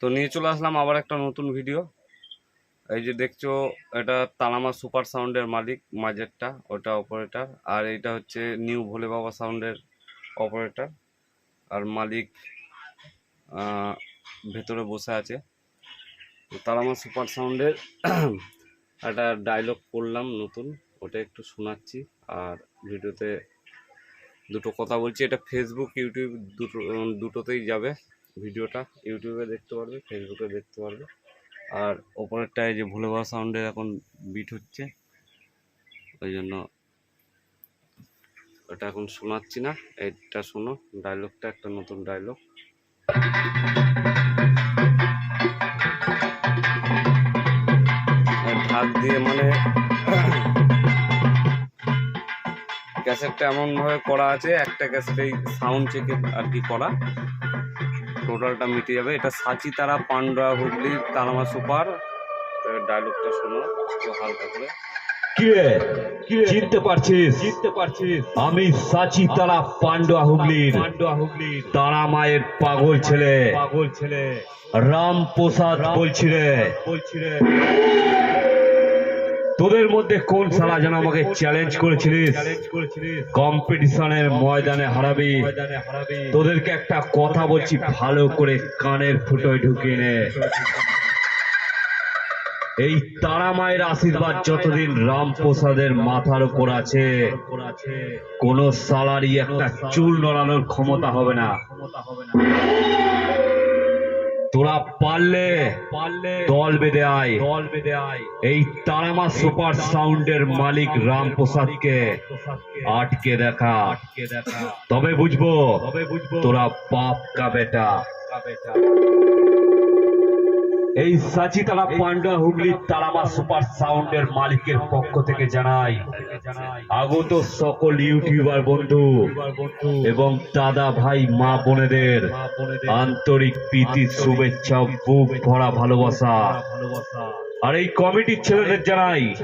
তো নিয়ে চলে আসলাম আবার একটা নতুন ভিডিও এই যে দেখছ, এটা তালামা সুপার সাউন্ডের মালিক মাঝেরটা ওটা অপারেটর আর এটা হচ্ছে নিউ ভোলে বাবা সাউন্ডের অপারেটর আর মালিক ভেতরে বসে আছে। তালামা সুপার সাউন্ডের একটা ডায়লগ করলাম নতুন, ওটা একটু শোনাচ্ছি, আর ভিডিওতে দুটো কথা বলছি। এটা ফেসবুক ইউটিউব দুটো, দুটোতেই যাবে। ভিডিওটা ইউটিউবে দেখতে পারবে ফেসবুকে দেখতে পারবে। আর ওপরেরটায় যে ভুলে বাবা সাউন্ডের এখন বিট হচ্ছে, ওই জন্য ওটা এখন শোনাচ্ছি না। এটা শোনো ডায়লগটা একটা নতুন ডায়লগ ঢাক দিয়ে মানে ক্যাসেটটা এমনভাবে করা আছে, একটা ক্যাসেটেই সাউন্ড চেকে আর কি করা। টোটালটা মিটে যাবে। এটা সাচি তারা পান্ডা হুগলি তালামা সুপার। ডায়লগটা শোনো একটু হালকা করে। চিনতে পারছিস? চিনতে পারছিস। আমি সাচি তারা পান্ডুয়া হুগলির পান্ডুয়া হুগলির তারা মায়ের পাগল ছেলে। পাগল ছেলে। রাম প্রসাদ বলছি রে। বলছি রে। তোদের মধ্যে কোন শালা যেন আমাকে চ্যালেঞ্জ করেছিলিস? কম্পিটিশনের ময়দানে হারাবি। তোদেরকে একটা কথা বলছি, ভালো করে কানের ফুটোয় ঢুকিয়ে নে। এই তারা মায়ের আশীর্বাদ যতদিন রামপ্রসাদের মাথার উপর আছে, কোন সালারই একটা চুল নড়ানোর ক্ষমতা হবে না। তোরা পারলে পারলে দল বেঁধে আয়। দল বেঁধে আয়। এই তারামা সুপার সাউন্ডের মালিক রামপ্রসাদকে আটকে দেখা। আটকে দেখা। তবে বুঝব তবে বুঝব তোরা বাপ কা বেটা। এই সাচিতারা পান্ডা হুগলি তালামা সুপার সাউন্ডের মালিকের পক্ষ থেকে জানাই, আগত সকল ইউটিউবার বন্ধু এবং দাদা ভাই, মা বোনেদের আন্তরিক প্রীতি, শুভেচ্ছা, বুক ভরা ভালোবাসা। আর এই কমিটির ছেলেদের জানাই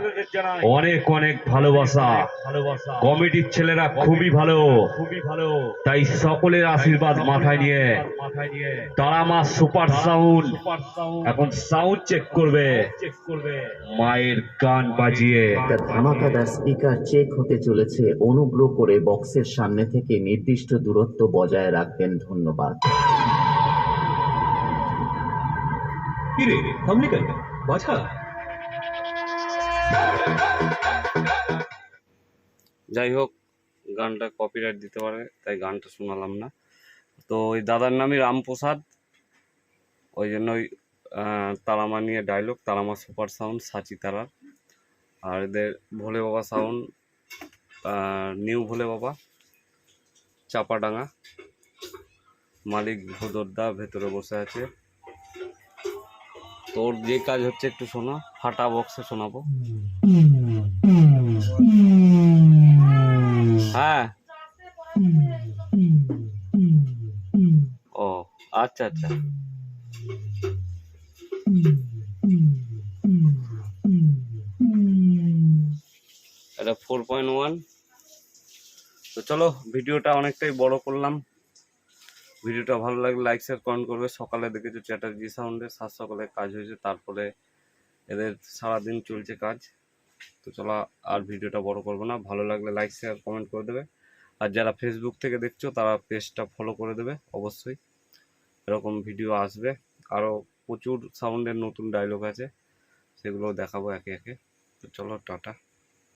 অনেক অনেক ভালোবাসা। কমিটির ছেলেরা খুবই ভালো। খুবই ভালো তাই সকলের আশীর্বাদ মাথায় নিয়ে। Tara Maa super sound. এখন সাউন্ড চেক করবে। মায়ের গান বাজিয়ে। একটা ধামাকাদার স্পিকার চেক হতে চলেছে। অনুগ্রহ করে বক্সের সামনে থেকে নির্দিষ্ট দূরত্ব বজায় রাখবেন। ধন্যবাদ। কিরে থামলি কেন? বাছা যাই হোক, গানটা কপিরাইট দিতে পারে, তাই গানটা শোনালাম না। তো ওই দাদার নামই রামপ্রসাদ। ওই জন্য ওই তালামা নিয়ে ডায়লগ তারামা সুপার সাউন্ড সাচি তারা। আর এদের ভোলে বাবা সাউন্ড নিউ ভোলে বাবা, চাপাডাঙ্গা। মালিক ভোদরদা ভেতরে বসে আছে। তোর যে কাজ হচ্ছে একটু শোনা ফাটা বক্সে শোনাবো। হ্যাঁ? ও আচ্ছা আচ্ছা। এটা ফোর পয়েন্ট ওয়ান তো চলো, ভিডিওটা অনেকটাই বড় করলাম। ভিডিওটা ভালো লাগলে লাইক শেয়ার কমেন্ট করবে। সকালে দেখেছ চ্যাটার্জি সাউন্ডে সাত সকালে কাজ হয়েছে, তারপরে এদের সারাদিন চলছে কাজ। তো চলো, আর ভিডিওটা বড় করব না। ভালো লাগলে লাইক শেয়ার কমেন্ট করে দেবে। আর যারা ফেসবুক থেকে দেখছ, তারা পেজটা ফলো করে দেবে, অবশ্যই। এরকম ভিডিও আসবে। আরও প্রচুর সাউন্ডের নতুন ডায়লগ আছে, সেগুলো দেখাবো একে একে। তো চলো, টাটা।